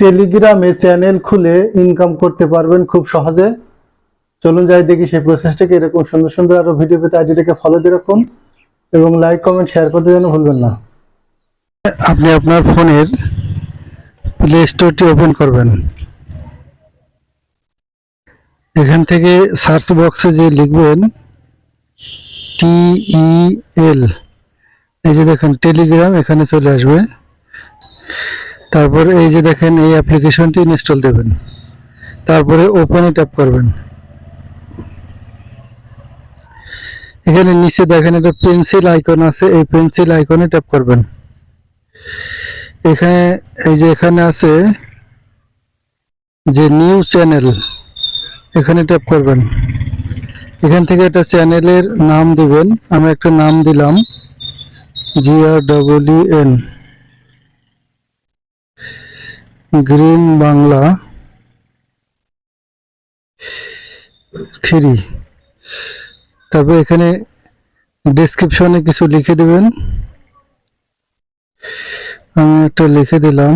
টেলিগ্রামে চ্যানেল খুলে ইনকাম করতে পারবেন খুব সহজে। চলুন যাই দেখি সেই প্রসেসটাকে এরকম সুন্দর সুন্দর আরও ভিডিও পেতে আইডিটাকে ফলো দিয়ে রাখুন এবং লাইক কমেন্ট শেয়ার করতে যেন ভুলবেন না। আপনি আপনার ফোনের প্লে স্টোরটি ওপেন করবেন। এখান থেকে সার্চ বক্সে যে লিখবেন টি ই এল এই যে দেখেন টেলিগ্রাম এখানে চলে আসবে। তারপর এই যে দেখেন, এই অ্যাপ্লিকেশনটি ইনস্টল দেবেন। তারপরে ওপেনে ট্যাপ করবেন। এখানে নিচে দেখেন, একটা পেন্সিল আইকন আছে, এই পেন্সিল আইকনে ট্যাপ করবেন। এখানে, এই যে এখানে আছে, যে নিউ চ্যানেল এখানে ট্যাপ করবেন। এখান থেকে একটা চ্যানেলের নাম দিবেন। আমি একটা নাম দিলাম G R W N green Bangla three. তারপর এখানে ডেসক্রিপশনে কিছু লিখে দেবেন। আমি একটা লিখে দিলাম।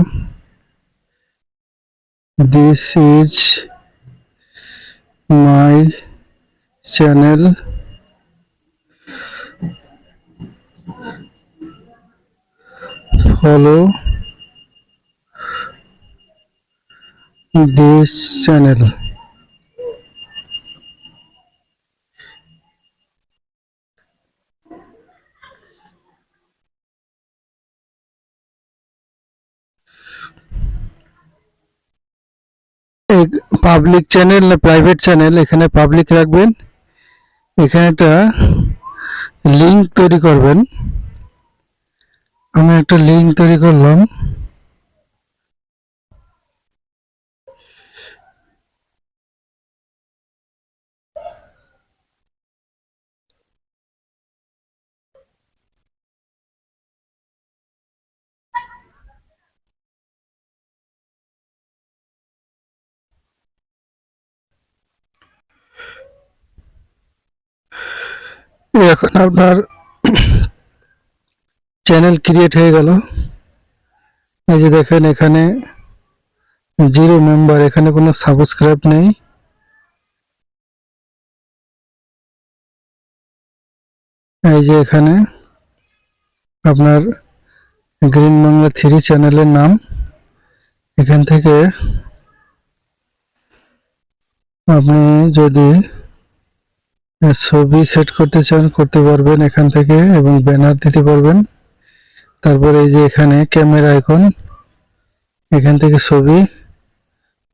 This is my channel follow this channel. Public channel না প্রাইভেট চ্যানেল এখানে পাবলিক রাখবেন। এখানে একটা লিংক তৈরি করবেন। আমি একটা লিংক তৈরি করলাম। এখন আপনার চ্যানেল ক্রিয়েট হয়ে গেল। এই যে দেখেন এখানে জিরো মেম্বার এখানে কোনো সাবস্ক্রাইব নেই। এই যে এখানে আপনার গ্রিন বাংলা থ্রি চ্যানেলের নাম। এখান থেকে আপনি যদি ছবি সেট করতে চান, করতে পারবেন এখান থেকে এবং ব্যানার দিতে পারবেন। তারপরে এই যে এখানে ক্যামেরা আইকন এখান থেকে ছবি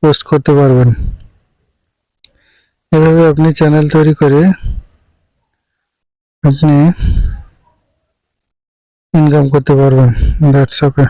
পোস্ট করতে পারবেন। এভাবে আপনি চ্যানেল তৈরি করে আপনি ইনকাম করতে পারবেন। ওকে